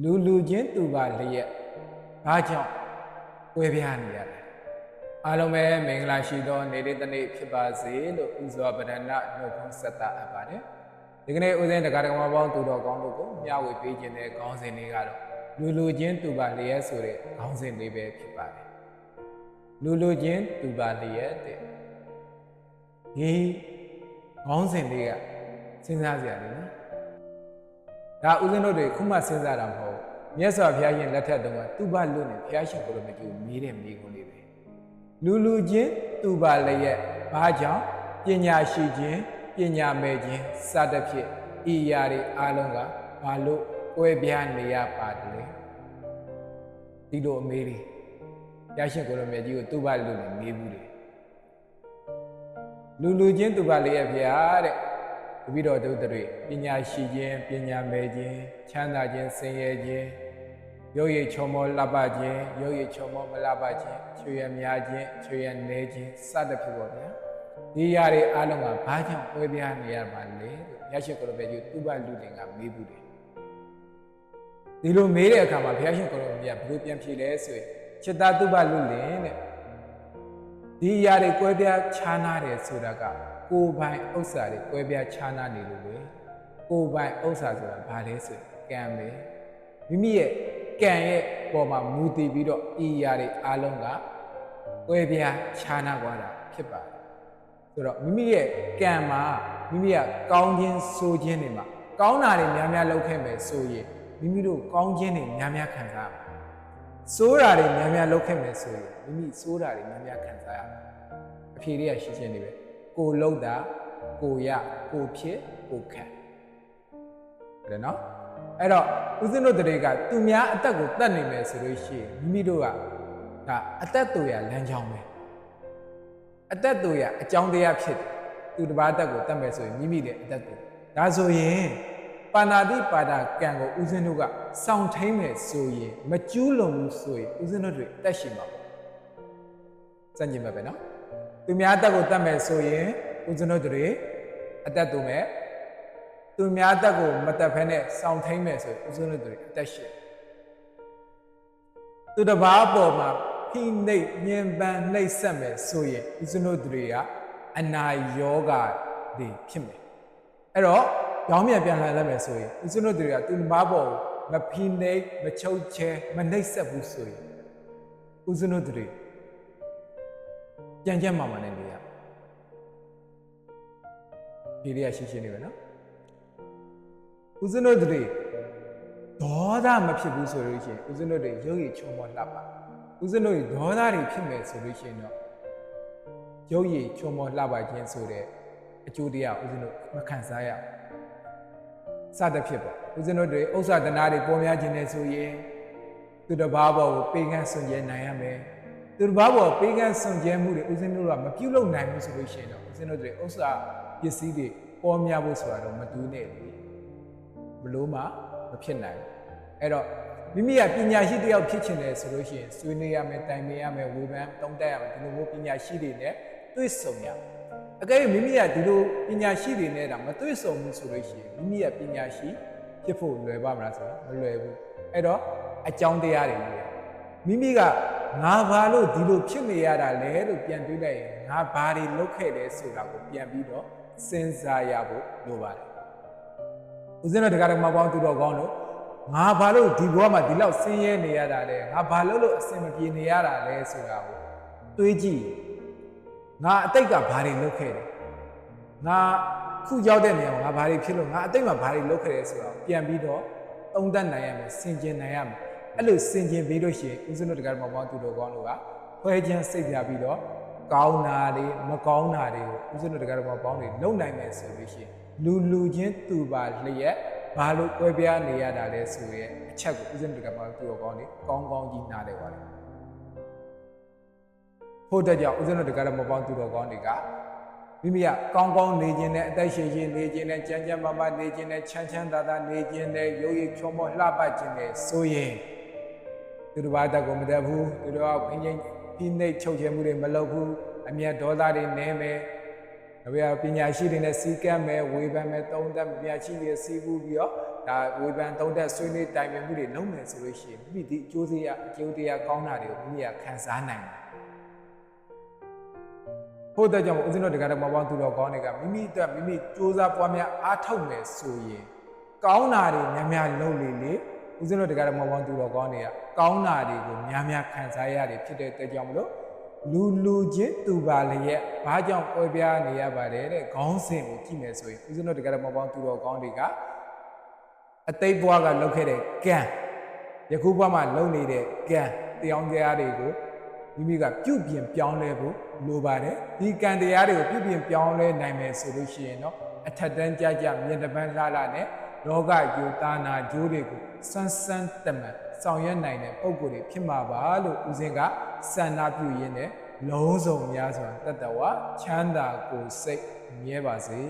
လူလူချင်းသူပါလျက်ဘာကြောင့်ကွဲပြားနေရလဲအားလုံးပဲမင်္ဂလာရှိသောနေ့တစ်နေ့ဖြစ်ပါစေလို့ဥစွာပဒနာနှုတ်ခွန်းဆက်တာအပ်ပါတယ်ဒီကနေ့ဦးဇင်းတရားတော်မပေါင်းသူတော်ကောင်းတို့ကိုမျှဝေပေးခြင်းတဲ့ခေါင်းစဉ်လေးကတော့လူလူချင်းသူပါလျက်ဆိုတဲ့ခေါင်းစဉ်လေးပဲဖြစ်ပါတယ်လူလူချင်းသူပါလျက်တဲ့ဒီခေါင်းစဉ်လေးကစဉ်းစားစရာလေးနော် ဒါဦးဇင်းတို့တွေခုမှစဉ်းစားတာမဟုတ်ဘူးမြတ်စွာဘုရားရှင်လက်ထက်တုန်းကသူဘလွတ်နဲ့ဘုရားရှင်ကိုလိုမကျူမေးတဲ့မေးခွန်းလေးပဲလူလူချင်းသူဘလည်းရဲ့ဘာကြောင့်ပညာရှိခြင်းပညာမဲ့ခြင်းစသဖြင့်ဤအရာတွေအားလုံးကဘာလို့ကွဲပြားနေရပါတယ်ဒီလိုအမေးလေးဘုရားရှင်ကိုလိုမြတ်ကြီးကိုသူဘလွတ်နဲ့မေးဘူးတယ်လူလူချင်းသူဘလည်းရဲ့ဘုရားတဲ့ တပိတော်တို့တွေပညာရှိခြင်းပညာမဲ့ခြင်းချမ်းသာခြင်းဆင်းရဲခြင်းရုပ်ရည်ချောမောလှပခြင်းရုပ်ရည်ချောမောမလှပခြင်းချွေရများခြင်းချွေရနေခြင်းစသဖြင့်ပေါ့ဗျာဒီຢာတွေအားလုံးကဘာကြောင့်ပွဲပြားနေရပါလဲလို့ရရှိကိုလိုပဲယူသူ့ဘလူတင်ကမေးဘူးတယ်ဒီလိုမေးတဲ့အခါမှာဘုရားရှင်ကိုလိုမြတ်ဘယ်လိုပြန်ဖြေလဲဆိုရင်จิตตတုပလူလင်တဲ့ဒီຢာတွေကွဲပြားခြားနာတယ်ဆိုတာက ကိုယ်ပိုင်ဥစ္စာတွေကွဲပြားခြားနာနေလို့ပဲကိုယ်ပိုင်ဥစ္စာဆိုတာဘာလဲဆိုရင်ကံပဲမိမိရဲ့ကံရဲ့ပေါ်မှာမူတည်ပြီးတော့ဤအရာတွေအလုံးကကွဲပြားခြားနာသွားတာဖြစ်ပါတယ်ဆိုတော့မိမိရဲ့ကံမှာမိမိကကောင်းခြင်းဆိုခြင်းတွေမှာကောင်းတာတွေများများလုပ်ခဲ့မယ်ဆိုရင်မိမိတို့ကောင်းခြင်းတွေများများခံစားရမယ်ဆိုးတာတွေများများလုပ်ခဲ့မယ်ဆိုရင်မိမိဆိုးတာတွေများများခံစားရမယ်အဖြေတွေကရှင်းရှင်းလေးပဲ ကိုလှုပ်တာကိုရကိုဖြစ်ကိုခံတယ်နော်အဲ့တော့ဦးဇင်းတို့တွေကသူများအသက်ကိုတတ်နိုင်မယ်ဆိုလို့ရှိရင်မိမိတို့ကဒါအသက်တူရလမ်းကြောင်းပဲအသက်တူရအကြောင်းတရားဖြစ်တယ်သူတစ်ပါးအသက်ကိုတတ်မယ်ဆိုရင်မိမိရဲ့အသက်တူဒါဆိုရင်ပါဏာတိပါဒကံကိုဦးဇင်းတို့ကစောင့်ထိန်မယ်ဆိုရင်မကျူးလွန်ဘူးဆိုရင်ဦးဇင်းတို့တွေအသက်ရှင်မှာပေါ့စัญญင်မှာပဲနော် သူများတက်ကိုတတ်မယ်ဆိုရင်ဦးဇင်းတို့တွေအသက်တူမယ်သူများတက်ကိုမတက်ဖဲနဲ့စောင့်ထိန်မယ်ဆိုရင်ဦးဇင်းတို့တွေအသက်ရှင်သူတစ်ပါးပေါ်မှာဖိနှိပ်ညင်ပန်းနှိပ်ဆက်မယ်ဆိုရင်ဦးဇင်းတို့တွေကအနာယောဂတွေဖြစ်မယ်အဲ့တော့ရောင်းမြန်ပြန်လှန်လိုက်မယ်ဆိုရင်ဦးဇင်းတို့တွေကသူတစ်ပါးပေါ်မဖိနှိပ်မချုပ်ချဲမနှိပ်ဆက်ဘူးဆိုရင်ဦးဇင်းတို့တွေ ကြံကြက်မှမှနဲ့နေရဒီလေးရရှင်းရှင်းနေပဲနော်ဦးဇင်းတို့တွေဒေါသမဖြစ်ဘူးဆိုလို့ရှိရင်ဦးဇင်းတို့တွေရုပ်ရည်ချုံမောလှပဦးဇင်းတို့တွေဒေါသတွေဖြစ်မယ်ဆိုလို့ရှိရင်တော့ရုပ်ရည်ချုံမောလှပခြင်းဆိုတဲ့အကျိုးတရားဦးဇင်းတို့မခံစားရစသဖြင့်ပေါ့ဦးဇင်းတို့တွေဥစ္စာတနာတွေပေါ်များခြင်းနဲ့ဆိုရင်သူတစ်ပါးပေါ်ကိုပေးကမ်းစွန့်ကြဲနိုင်ရမယ် သူတစ်ပါးပေါ်ပေးကမ်းစွန့်ကြဲမှုတွေဦးဇင်းတို့ကမပြုတ်လုံနိုင်ဘူးဆိုလို့ရှိရင်တော့ဦးဇင်းတို့တွေဥစ္စာပစ္စည်းတွေပေါ်များဖို့ဆိုတာတော့မတူးနဲ့လေဘလို့မှမဖြစ်နိုင်ဘူးအဲ့တော့မိမိကပညာရှိတစ်ယောက်ဖြစ်ချင်တယ်ဆိုလို့ရှိရင်ဆွေးနွေးရမယ်တိုင်ပင်ရမယ်ဝေဖန်တုံးတက်ရမယ်ဒီလိုမျိုးပညာရှိတွေနဲ့တွေ့ဆုံရမယ်အကယ်၍မိမိကဒီလိုပညာရှိတွေနဲ့တော့မတွေ့ဆုံဘူးဆိုလို့ရှိရင်မိမိကပညာရှိဖြစ်ဖို့လွယ်ပါမလားဆိုတော့မလွယ်ဘူးအဲ့တော့အကြောင်းတရားတွေလို့ရမိမိက ငါဘာလို့ဒီလိုဖြစ်နေရတာလဲလို့ပြန်တွေးလိုက်ရင်ငါဘာတွေလုပ်ခဲ့လဲဆိုတာကိုပြန်ပြီးတော့စဉ်းစားရဖို့လိုပါတယ်။ဦးဇင်းတို့တရားတော်မှာပေါင်းသူတော်ကောင်းတို့ငါဘာလို့ဒီဘဝမှာဒီလောက်ဆင်းရဲနေရတာလဲငါဘာလို့လို့အဆင်မပြေနေရတာလဲဆိုတာကိုတွေးကြည့်ငါအတိတ်ကဘာတွေလုပ်ခဲ့တယ်ငါခုရောက်တဲ့နေရာမှာငါဘာတွေဖြစ်လို့ငါအတိတ်မှာဘာတွေလုပ်ခဲ့တယ်ဆိုတာကိုပြန်ပြီးတော့သုံးသပ်နိုင်ရမယ်ဆင်ခြင်နိုင်ရမယ် အဲ့လိုစင်ကျင်ပြီးလို့ရှိရင်ဦးဇင်းတို့တရားတော်ပေါင်းသူတော်ကောင်းတို့ကခွဲခြင်းစိတ်ပြပြီးတော့ကောင်းတာတွေမကောင်းတာတွေကိုဦးဇင်းတို့တရားတော်ပေါင်းတွေလုံနိုင်မယ်ဆိုလို့ရှိရင်လူလူချင်းသူပါလျက်ဘာလို့ကွဲပြားနေရတာလဲဆိုရဲအချက်ကိုဦးဇင်းတို့တရားတော်ပေါင်းသူတော်ကောင်းတွေကောင်းကောင်းကြီးနားလည်ပါတယ်ဖို့တဲ့ကြောင့်ဦးဇင်းတို့တရားတော်ပေါင်းသူတော်ကောင်းတွေကမိမိကကောင်းကောင်းနေခြင်းနဲ့အသက်ရှင်ခြင်းနေခြင်းနဲ့ကြမ်းကြမ်းမမနေခြင်းနဲ့ချမ်းချမ်းသာသာနေခြင်းနဲ့ရုပ်ရည်ချောမောလှပခြင်းနဲ့ဆိုရင် သူတို့ဘာတက်ကိုမတက်ဘူးသူတို့ကခွင်းချင်းဖိနှိပ်ချုပ်ချယ်မှုတွေမလုပ်ဘူးအမျက်ဒေါသတွေနည်းမယ်အဘယ်ပညာရှိတွေနဲ့စီကပ်မယ်ဝေဖန်မယ်တုံးတက်ပညာရှိတွေစီးပူးပြီးတော့ဒါဝေဖန်သုံးသက်ဆွေးနွေးတိုင်ပင်မှုတွေလုပ်မယ်ဆိုလို့ရှိရင်မိမိဒီအကျိုးစေရအကျိုးတရားကောင်းတာတွေကိုမိမိကခံစားနိုင်တယ်ဖို့တဲ့ကြောင့်ဦးဇင်းတို့တရားတော်မပေါင်းသူတော်ကောင်းတွေကမိမိအတွက်မိမိစူးစမ်းပွားများအားထုတ်မယ်ဆိုရင်ကောင်းတာတွေများများလုပ်လေလေ ဦးဇင်းတို့တရားတော်မပေါင်းသူတော်ကောင်းတွေကကောင်းတာတွေကိုများများခံစားရတယ်ဖြစ်တဲ့အတွက်ကြောင့်မလို့လူလူချင်းသူပါလျက်ဘာကြောင့်ပွဲပြားနေရပါတယ်တဲ့ခေါင်းစဉ်ကိုကြည့်မယ်ဆိုရင်ဦးဇင်းတို့တရားတော်မပေါင်းသူတော်ကောင်းတွေကအတိတ်ဘဝကလုပ်ခဲ့တဲ့ကံယခုဘဝမှာလုပ်နေတဲ့ကံတရားတရားတွေကိုမိမိကပြုပြင်ပြောင်းလဲဖို့လိုပါတယ်ဒီကံတရားတွေကိုပြုပြင်ပြောင်းလဲနိုင်မယ်ဆိုလို့ရှိရင်တော့အထက်တန်းကြကြမြေတပန်းလာလာနဲ့ လောကယုတာနာဂျိုးတွေကိုစမ်းစမ်းတမန်ဆောင်ရွက်နိုင်တဲ့ပုံကိုယ်တွေဖြစ်မှာပါလို့ဦးစင်းကစန္ဒပြုရင်းနဲ့လုံးစုံများစွာတတ္တဝချမ်းသာကိုယ်စိတ်မြဲပါစေ